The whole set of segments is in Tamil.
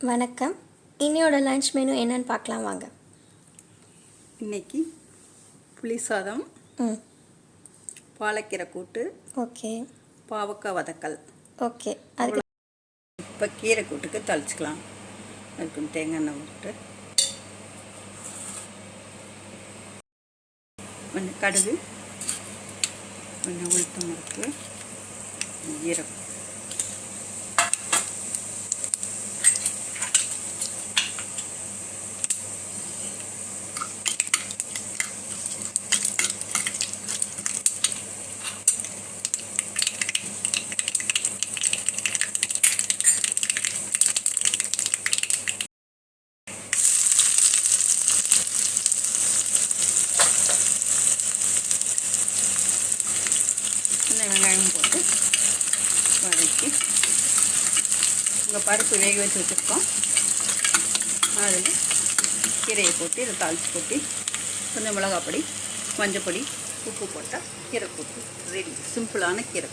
வணக்கம். இன்னையோட லஞ்ச் மெனு என்னன்னு பார்க்கலாம் வாங்க. இன்னைக்கு புளி சாதம் ம். பாலக்கீரை கூட்டு ஓகே. பாவக்காய் வதக்கல். ஓகே. அதுக்கு இப்போ கீரை கூட்டுக்கு தளிச்சுக்கலாம். அதுக்கு தேங்காய் எண்ணெய் விட்டு கொஞ்சம் கடுகு கொஞ்சம் உளுத்தம் இருக்கு ஜீரகம் சின்ன வெங்காயம் போட்டு வதக்கி உங்கள் பருப்பு வேக வச்சு வச்சுருக்கோம். அதில் கீரையை போட்டு இதை தாளித்து கொட்டி கொஞ்சம் மிளகாய் பொடி உப்பு போட்டால் கீரை கூட்டு ரெடி சிம்பிளான கீரை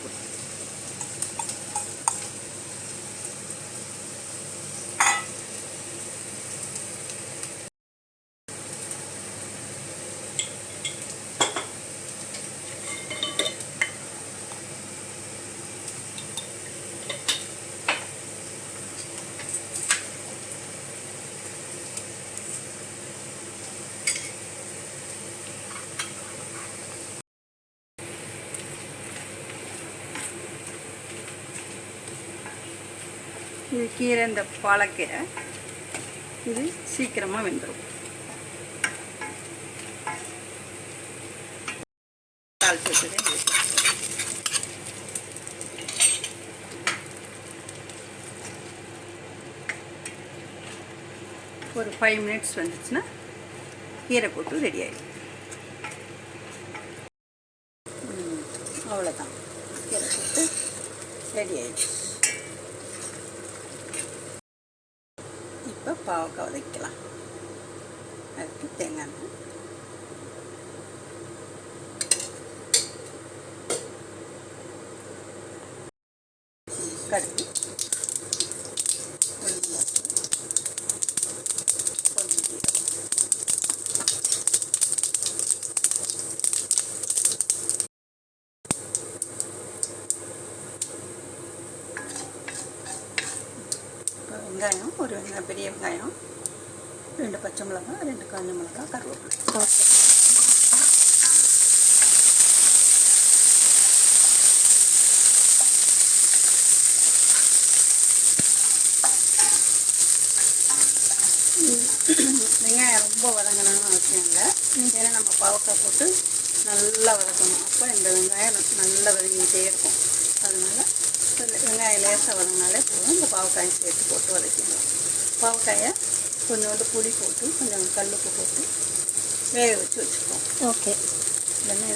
இது கீரை இந்த பாலக்கீரை இது சீக்கிரமாக வெந்துடும் ஒரு ஃபைவ் மினிட்ஸ் வந்துச்சுன்னா கீரை போட்டு ரெடி ஆகிடும் அவ்வளோதான் கீரை போட்டு ரெடி ஆயிடுச்சு பாவக்காய் வதக்கலாம் அதுக்கு தேங்காய் எண்ணெய் கடுகு உளுந்து பருப்பு, கொஞ்சம் ஜீரகம். இப்போ வெங்காயம் ஒரு வெங்காயம் பெரிய வெங்காயம் ரெண்டு பச்சை மிளகாய் ரெண்டு காஞ்ச மிளகாய் கருவேப்பிலை. ஓகே வெங்காயம் ரொம்ப வதங்கணும்னு அவசியம் இல்லை. ஏன்னா நம்ம பாவக்காய் போட்டு நல்லா வதக்கணும். அப்போ இந்த வெங்காயம் நல்லா வதங்கிட்டே இருக்கும். அதனால வெங்காயம் லேசாக வதங்கினாலே போதும். இந்த பாவக்காயும் சேர்த்து போட்டு வதக்கிடலாம். பாவக்காயை கொஞ்சோண்டு புளி போட்டு கொஞ்சம் கல்லுப்பு போட்டு வேக வச்சு வச்சுப்போம் ஓகே. இல்லைன்னா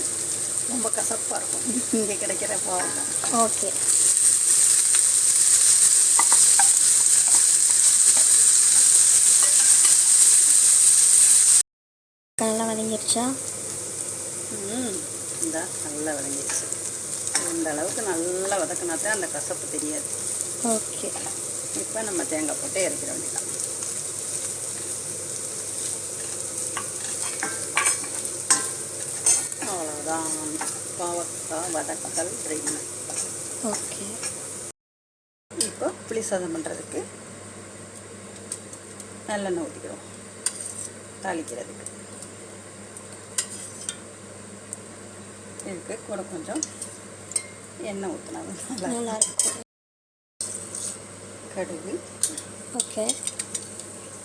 ரொம்ப கசப்பாக இருக்கும். இங்கே கிடைக்கிற பாவக்காய். ஓகே. நல்லா வதங்கிடுச்சா ம் இந்த நல்லா வதங்கிடுச்சு இந்த அளவுக்கு நல்லா வதக்கினா தான் அந்த கசப்பு தெரியாது. ஓகே. இப்போ நம்ம தேங்காய் போட்டு இறக்கிட வேண்டியதான் அவ்வளோதான் பாவக்காய் வதக்கல் ரெடி ஓகே. இப்போ புளி சாதம் பண்ணுறதுக்கு நல்லெண்ணெய் ஊற்றிக்கிறோம் தாளிக்கிறதுக்கு. இதுக்கு கூட கொஞ்சம் எண்ணெய் ஊற்றினா நல்லா நல்லா இருக்கும். கடுகு ஓகே.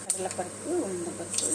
கடலைப்பருப்பு உளுந்தம்பருப்பு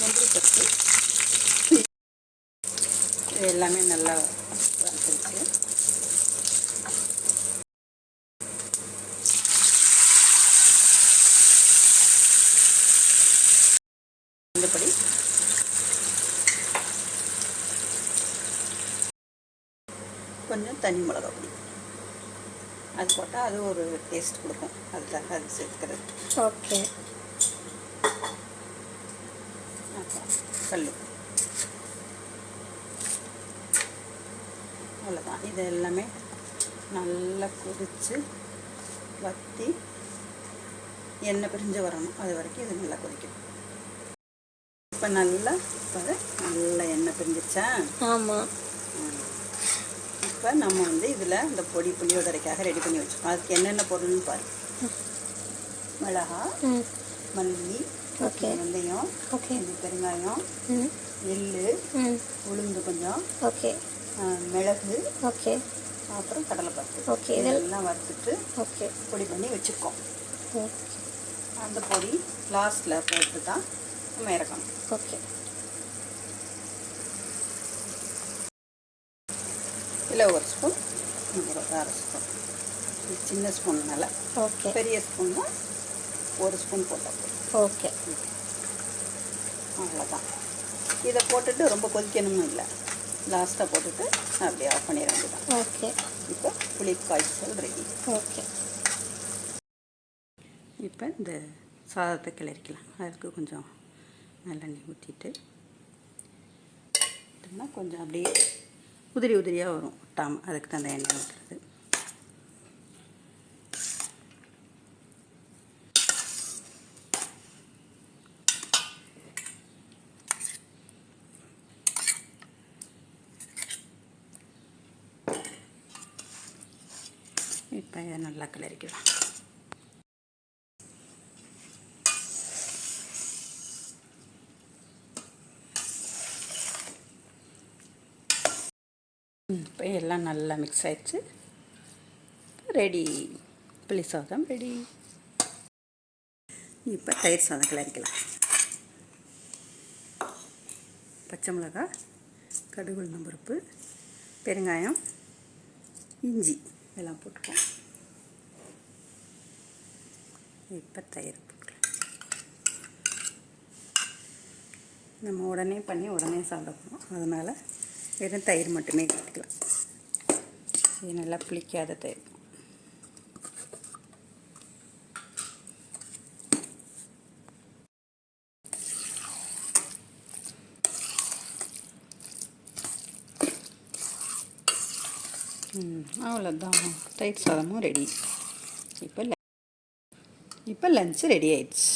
முந்திரி பருப்பு இது எல்லாமே நல்லா வறுத்துருச்சு இந்தபடி கொஞ்சம் தனி மிளகா பொடி. அது போட்டால் அது ஒரு டேஸ்ட் கொடுக்கும். அதுக்காக அது சேர்த்துக்கிறது. ஓகே கல் அவ்வளோதான் இது எல்லாமே நல்லா கொதித்து வற்றி எண்ணெய் பிரிஞ்சு வரணும். அது வரைக்கும் இது நல்லா கொதிக்கும் இப்போ நல்லா இப்போ நல்லா எண்ணெய் பிரிஞ்சிருச்சா? ஆமாம் இப்போ நம்ம வந்து இதில் இந்த பொடி புளியோதரைக்காக ரெடி பண்ணி வச்சுருக்கோம். அதுக்கு என்னென்ன பொருள்னு பாரு. மிளகா மல்லி ஓகே. வெந்தயம் ஓகே. கொஞ்சம் பெருங்காயம் ம். உளுந்து கொஞ்சம் ஓகே. மிளகு ஓகே. அப்புறம் கடலைப்பருப்பு. ஓகே இதில் இதெல்லாம் வறுத்துட்டு ஓகே. பொடி பண்ணி வச்சுருக்கோம் ஓகே அந்த பொடி லாஸ்ட்டில் போட்டு தான் நம்ம இறக்கணும். ஓகே. இல்லை ஒரு ஸ்பூன் ஒரு அரை ஸ்பூன். சின்ன ஸ்பூன்னால ஓகே. பெரிய ஸ்பூன்னா ஒரு ஸ்பூன் போட்டால் ஓகே. அவ்வளோதான் இதை போட்டுட்டு ரொம்ப கொதிக்கணும்னு இல்லை. லாஸ்ட்டாக போட்டுட்டு அப்படியே ஆஃப் பண்ணிட வேண்டியதான் ஓகே. இப்போ புளி காய்ச்சல் ரெடி ஓகே. இப்போ இந்த சாதத்தை கிளறிக்கலாம். அதுக்கு கொஞ்சம் நல்லெண்ணெய் ஊற்றிட்டு கொஞ்சம் அப்படியே உதிரி உதிரியாக வரும். ஒட்டாமல் அதுக்கு தான் அந்த எண்ணெய் ஊற்றுறது இப்போ இதை நல்லா கிளறிக்கலாம். இப்போ எல்லாம் நல்லா மிக்ஸ் ஆயிடுச்சு. ரெடி. புளி சாதம் ரெடி. இப்போ தயிர் சாதம் கிளறிக்கலாம். பச்சை மிளகாய் கடுகு உளுந்தம் பருப்பு பெருங்காயம் இஞ்சி. எல்லாம் போட்டுப்போம். இப்போ தயிர் போட்டுக்கலாம். நம்ம உடனே பண்ணி உடனே சாப்பிட போகிறோம் அதனால் வெறும் தயிர் மட்டுமே கட்டிக்கலாம் இது நல்லா புளிக்காத தயிர் ம் அவ்வளோதான். தயிர் சாதமும் ரெடி இப்போ இப்போ லஞ்சு ரெடி ஆயிடுச்சு.